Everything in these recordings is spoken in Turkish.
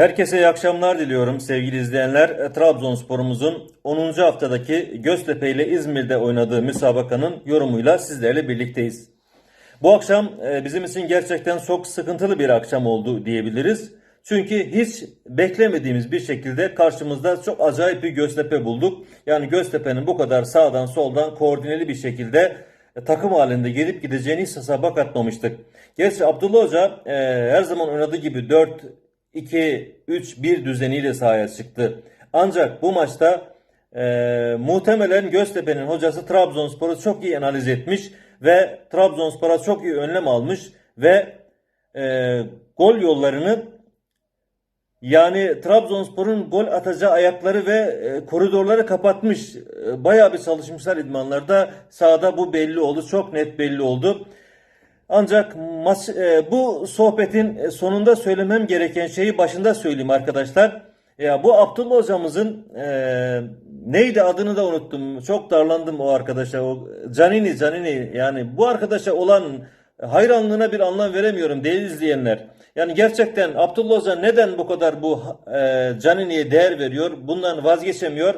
Herkese iyi akşamlar diliyorum sevgili izleyenler. E, Trabzonspor'umuzun 10. haftadaki Göztepe ile İzmir'de oynadığı müsabakanın yorumuyla sizlerle birlikteyiz. Bu akşam e, bizim için gerçekten çok sıkıntılı bir akşam oldu diyebiliriz. Çünkü hiç beklemediğimiz bir şekilde karşımızda çok acayip bir Göztepe bulduk. Yani Göztepe'nin bu kadar sağdan soldan koordineli bir şekilde e, takım halinde gelip gideceğini hiç hesaba katmamıştık. Gerçi Abdullah Hoca e, her zaman oynadığı gibi 4 2-3-1 düzeniyle sahaya çıktı. Ancak bu maçta e, muhtemelen Göztepe'nin hocası Trabzonspor'u çok iyi analiz etmiş ve Trabzonspor'a çok iyi önlem almış ve e, gol yollarını yani Trabzonspor'un gol atacağı ayakları ve e, koridorları kapatmış. E, bayağı bir çalışmışlar idmanlarda. Sahada bu belli oldu. Çok net belli oldu. Ancak maç, e, bu sohbetin sonunda söylemem gereken şeyi başında söyleyeyim arkadaşlar. Ya bu Abdullah hocamızın e, neydi adını da unuttum. Çok darlandım o arkadaşa. O Canini Canini yani bu arkadaşa olan hayranlığına bir anlam veremiyorum değerli izleyenler. Yani gerçekten Abdullah Hoca neden bu kadar bu e, Canini'ye değer veriyor? Bundan vazgeçemiyor.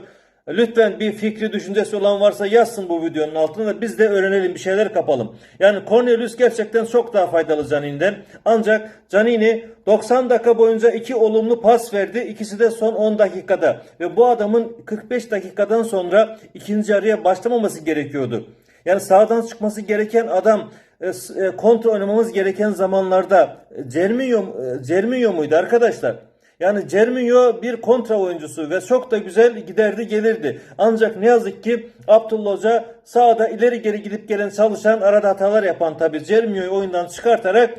Lütfen bir fikri düşüncesi olan varsa yazsın bu videonun altına da biz de öğrenelim bir şeyler kapalım. Yani Cornelius gerçekten çok daha faydalı Canini'den. Ancak Canini 90 dakika boyunca iki olumlu pas verdi. İkisi de son 10 dakikada. Ve bu adamın 45 dakikadan sonra ikinci araya başlamaması gerekiyordu. Yani sağdan çıkması gereken adam e, e, kontra oynamamız gereken zamanlarda Cerminho, e, Cerminho muydu arkadaşlar? Yani Cerminho bir kontra oyuncusu ve çok da güzel giderdi gelirdi. Ancak ne yazık ki Abdullah Hoca sağda ileri geri gidip gelen çalışan arada hatalar yapan tabi Cerminho'yu oyundan çıkartarak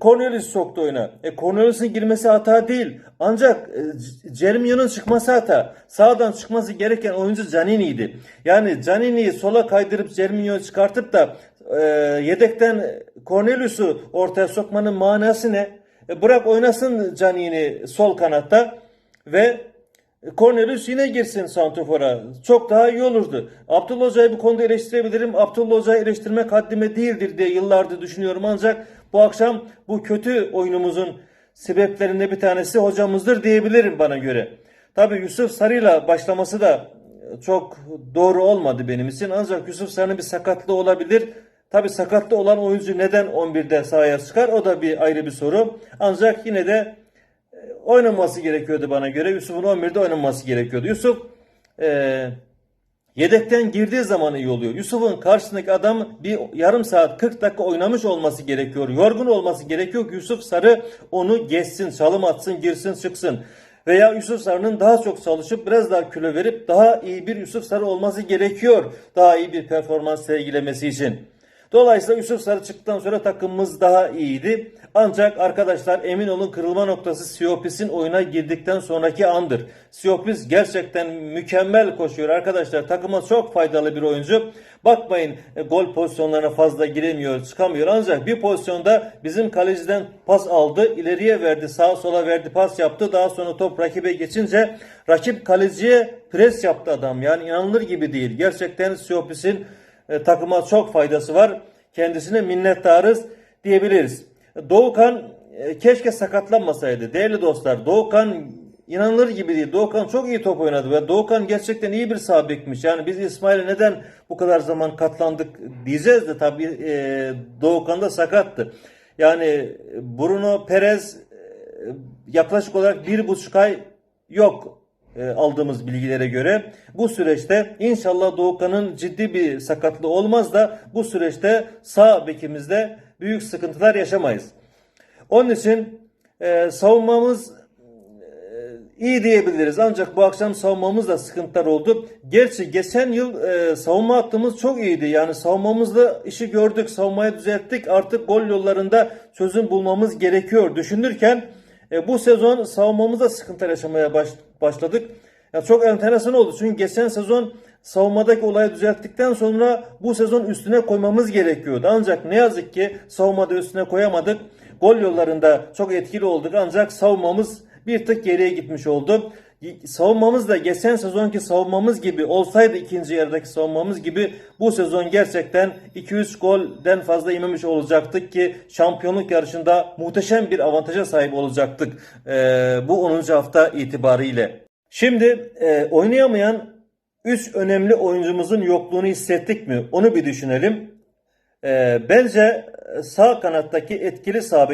Cornelius soktu oyuna. E Cornelius'un girmesi hata değil. Ancak e, Cerminho'nun çıkması hata. Sağdan çıkması gereken oyuncu Canini'ydi. Yani Canini'yi sola kaydırıp Cerminho'yu çıkartıp da e, yedekten Cornelius'u ortaya sokmanın manası ne? E, bırak oynasın Canini sol kanatta ve Cornelius yine girsin Santrofor'a. Çok daha iyi olurdu. Abdullah Hoca'yı bu konuda eleştirebilirim. Abdullah Hoca'yı eleştirmek haddime değildir diye yıllardır düşünüyorum. Ancak bu akşam bu kötü oyunumuzun sebeplerinde bir tanesi hocamızdır diyebilirim bana göre. Tabi Yusuf Sarı'yla başlaması da çok doğru olmadı benim için. Ancak Yusuf Sarı'nın bir sakatlığı olabilir. Tabi sakatlı olan oyuncu neden 11'de sahaya çıkar o da bir ayrı bir soru. Ancak yine de e, oynaması gerekiyordu bana göre. Yusuf'un 11'de oynaması gerekiyordu. Yusuf e, yedekten girdiği zaman iyi oluyor. Yusuf'un karşısındaki adam bir yarım saat 40 dakika oynamış olması gerekiyor. Yorgun olması gerekiyor ki Yusuf Sarı onu geçsin, çalım atsın, girsin, çıksın. Veya Yusuf Sarı'nın daha çok çalışıp biraz daha kilo verip daha iyi bir Yusuf Sarı olması gerekiyor. Daha iyi bir performans sergilemesi için. Dolayısıyla Yusuf Sarı çıktıktan sonra takımımız daha iyiydi. Ancak arkadaşlar emin olun kırılma noktası Siopis'in oyuna girdikten sonraki andır. Siopis gerçekten mükemmel koşuyor arkadaşlar. Takıma çok faydalı bir oyuncu. Bakmayın e, gol pozisyonlarına fazla giremiyor, çıkamıyor. Ancak bir pozisyonda bizim kaleciden pas aldı. ileriye verdi, sağa sola verdi, pas yaptı. Daha sonra top rakibe geçince rakip kaleciye pres yaptı adam. Yani inanılır gibi değil. Gerçekten Siopis'in e, takıma çok faydası var. Kendisine minnettarız diyebiliriz. Doğukan e, keşke sakatlanmasaydı. Değerli dostlar Doğukan inanılır gibi değil. Doğukan çok iyi top oynadı ve Doğukan gerçekten iyi bir sağ bekmiş. Yani biz İsmail'e neden bu kadar zaman katlandık diyeceğiz de tabii e, Doğukan da sakattı. Yani Bruno Perez e, yaklaşık olarak bir buçuk ay yok e, aldığımız bilgilere göre bu süreçte inşallah Doğukan'ın ciddi bir sakatlığı olmaz da bu süreçte sağ bekimizde büyük sıkıntılar yaşamayız. Onun için e, savunmamız e, iyi diyebiliriz. Ancak bu akşam savunmamızda sıkıntılar oldu. Gerçi geçen yıl e, savunma hattımız çok iyiydi. Yani savunmamızda işi gördük, savunmayı düzelttik. Artık gol yollarında çözüm bulmamız gerekiyor. Düşünürken e, bu sezon savunmamızda sıkıntı yaşamaya baş, başladık. Ya çok enteresan oldu. Çünkü geçen sezon savunmadaki olayı düzelttikten sonra bu sezon üstüne koymamız gerekiyordu. Ancak ne yazık ki savunmada üstüne koyamadık. Gol yollarında çok etkili olduk ancak savunmamız bir tık geriye gitmiş oldu. Savunmamız da geçen sezonki savunmamız gibi olsaydı ikinci yarıdaki savunmamız gibi bu sezon gerçekten 2-3 golden fazla yememiş olacaktık ki şampiyonluk yarışında muhteşem bir avantaja sahip olacaktık e, bu 10. hafta itibariyle. Şimdi e, oynayamayan 3 önemli oyuncumuzun yokluğunu hissettik mi? Onu bir düşünelim. E, bence sağ kanattaki etkili sağ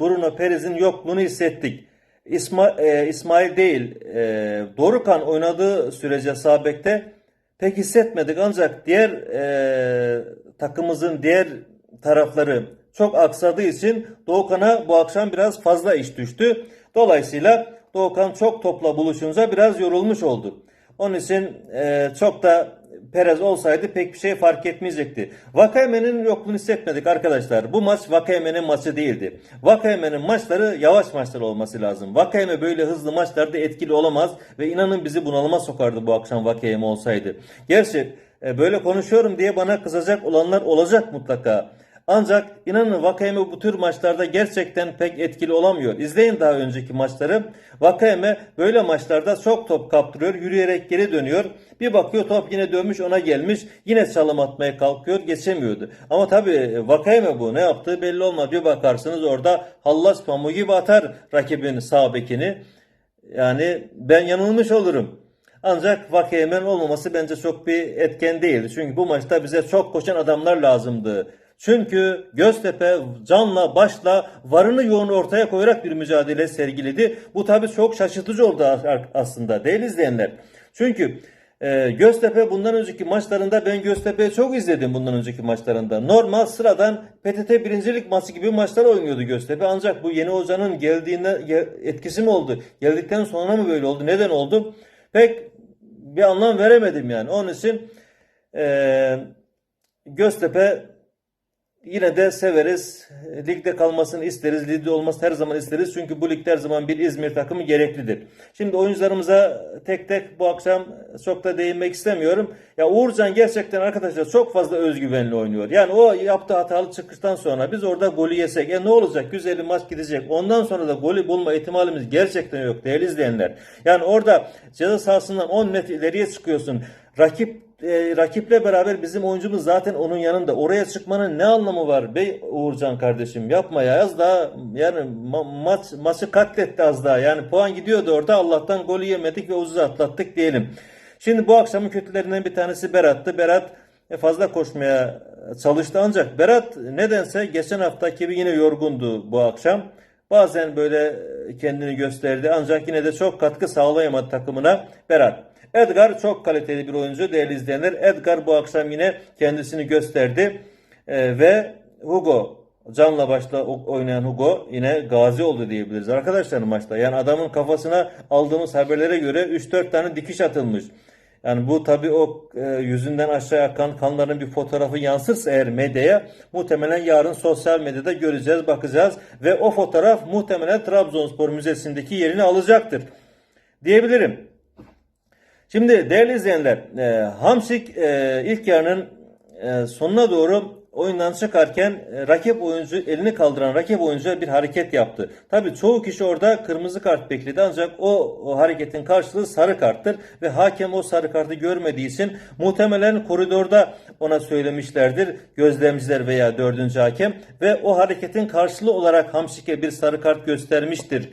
Bruno Perez'in yokluğunu hissettik. İsma, e, İsmail değil, e, Dorukan oynadığı sürece sağ bekte pek hissetmedik. Ancak diğer e, takımımızın diğer tarafları çok aksadığı için Doğukan'a bu akşam biraz fazla iş düştü. Dolayısıyla Doğukan çok topla buluşunca biraz yorulmuş oldu. Onun için e, çok da Perez olsaydı pek bir şey fark etmeyecekti. Vakayeme'nin yokluğunu hissetmedik arkadaşlar. Bu maç Vakayeme'nin maçı değildi. Vakayeme'nin maçları yavaş maçlar olması lazım. Vakayeme böyle hızlı maçlarda etkili olamaz ve inanın bizi bunalıma sokardı bu akşam Vakayeme olsaydı. Gerçi e, böyle konuşuyorum diye bana kızacak olanlar olacak mutlaka. Ancak inanın Vakayeme bu tür maçlarda gerçekten pek etkili olamıyor. İzleyin daha önceki maçları. Vakayeme böyle maçlarda çok top kaptırıyor, yürüyerek geri dönüyor. Bir bakıyor top yine dönmüş ona gelmiş. Yine çalım atmaya kalkıyor, geçemiyordu. Ama tabii Vakayeme bu. Ne yaptığı belli olmaz. Bir bakarsınız orada Hallas pamuğu gibi atar rakibin sağ bekini. Yani ben yanılmış olurum. Ancak Vakayemen olmaması bence çok bir etken değildi. Çünkü bu maçta bize çok koşan adamlar lazımdı. Çünkü Göztepe canla başla varını yoğun ortaya koyarak bir mücadele sergiledi. Bu tabii çok şaşırtıcı oldu aslında değil izleyenler. Çünkü e, Göztepe bundan önceki maçlarında ben Göztepe'yi çok izledim bundan önceki maçlarında. Normal sıradan PTT birincilik maçı gibi maçlar oynuyordu Göztepe. Ancak bu yeni hocanın geldiğinde etkisi mi oldu? Geldikten sonra mı böyle oldu? Neden oldu? Pek bir anlam veremedim yani. Onun için e, Göztepe Yine de severiz. Ligde kalmasını isteriz. Ligde olması her zaman isteriz. Çünkü bu ligde her zaman bir İzmir takımı gereklidir. Şimdi oyuncularımıza tek tek bu akşam çok da değinmek istemiyorum. Ya Uğurcan gerçekten arkadaşlar çok fazla özgüvenli oynuyor. Yani o yaptığı hatalı çıkıştan sonra biz orada golü yesek e ne olacak? Güzel maç gidecek. Ondan sonra da golü bulma ihtimalimiz gerçekten yok değerli izleyenler. Yani orada ceza sahasından 10 metre ileriye çıkıyorsun. Rakip e, rakiple beraber bizim oyuncumuz zaten onun yanında. Oraya çıkmanın ne anlamı var bey Uğurcan kardeşim? Yapma ya az daha yani ma- maç maçı katletti az daha. Yani puan gidiyordu orada. Allah'tan golü yemedik ve ucuz atlattık diyelim. Şimdi bu akşamın kötülerinden bir tanesi Berat'tı. Berat e, fazla koşmaya çalıştı ancak Berat nedense geçen haftaki gibi yine yorgundu bu akşam. Bazen böyle kendini gösterdi ancak yine de çok katkı sağlayamadı takımına Berat. Edgar çok kaliteli bir oyuncu değerli izleyenler. Edgar bu akşam yine kendisini gösterdi. Ee, ve Hugo canla başla oynayan Hugo yine gazi oldu diyebiliriz arkadaşlar maçta. Yani adamın kafasına aldığımız haberlere göre 3-4 tane dikiş atılmış. Yani bu tabii o e, yüzünden aşağı akan kanların bir fotoğrafı yansırsa eğer medyaya muhtemelen yarın sosyal medyada göreceğiz, bakacağız ve o fotoğraf muhtemelen Trabzonspor Müzesi'ndeki yerini alacaktır diyebilirim. Şimdi değerli izleyenler, e, Hamsik e, ilk yarının e, sonuna doğru oyundan çıkarken e, rakip oyuncu elini kaldıran rakip oyuncu bir hareket yaptı. Tabii çoğu kişi orada kırmızı kart bekledi ancak o, o hareketin karşılığı sarı karttır ve hakem o sarı kartı görmediği için muhtemelen koridorda ona söylemişlerdir gözlemciler veya dördüncü hakem ve o hareketin karşılığı olarak Hamsik'e bir sarı kart göstermiştir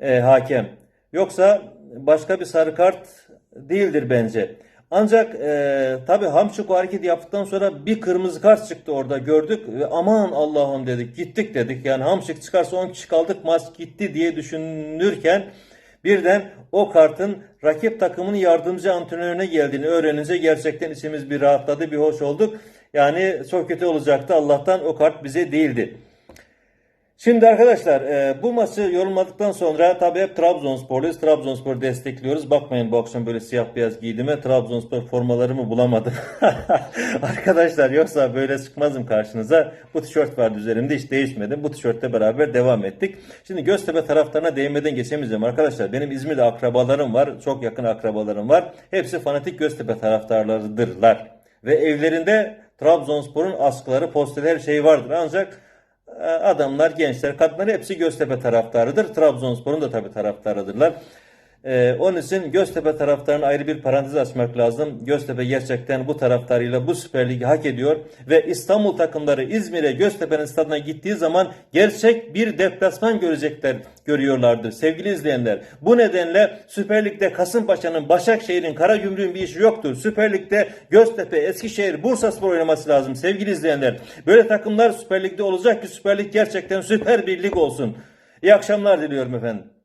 e, hakem. Yoksa başka bir sarı kart değildir bence. Ancak e, tabi Hamşik o hareketi yaptıktan sonra bir kırmızı kart çıktı orada gördük ve aman Allah'ım dedik gittik dedik. Yani Hamşik çıkarsa 10 kişi kaldık maç gitti diye düşünürken birden o kartın rakip takımının yardımcı antrenörüne geldiğini öğrenince gerçekten içimiz bir rahatladı bir hoş olduk. Yani çok kötü olacaktı Allah'tan o kart bize değildi. Şimdi arkadaşlar e, bu maçı yorumladıktan sonra tabii hep Trabzonsporluyuz. Trabzonspor destekliyoruz. Bakmayın bu akşam böyle siyah beyaz giydiğime Trabzonspor formalarımı bulamadım. arkadaşlar yoksa böyle çıkmazdım karşınıza. Bu tişört vardı üzerimde hiç değişmedim. Bu tişörtle beraber devam ettik. Şimdi Göztepe taraftarına değinmeden geçemeyeceğim arkadaşlar. Benim İzmir'de akrabalarım var. Çok yakın akrabalarım var. Hepsi fanatik Göztepe taraftarlarıdırlar. Ve evlerinde Trabzonspor'un askıları, posterler şey vardır. Ancak adamlar, gençler, kadınlar hepsi Göztepe taraftarıdır. Trabzonspor'un da tabii taraftarıdırlar. Ee, onun için Göztepe taraftarına ayrı bir parantez açmak lazım. Göztepe gerçekten bu taraftarıyla bu Süper Ligi hak ediyor ve İstanbul takımları İzmir'e Göztepe'nin stadına gittiği zaman gerçek bir deplasman görecekler, görüyorlardı sevgili izleyenler. Bu nedenle Süper Lig'de Kasımpaşa'nın, Başakşehir'in, Karagümrük'ün bir işi yoktur. Süper Lig'de Göztepe, Eskişehir, Bursaspor oynaması lazım sevgili izleyenler. Böyle takımlar Süper Lig'de olacak ki Süper Lig gerçekten süper bir lig olsun. İyi akşamlar diliyorum efendim.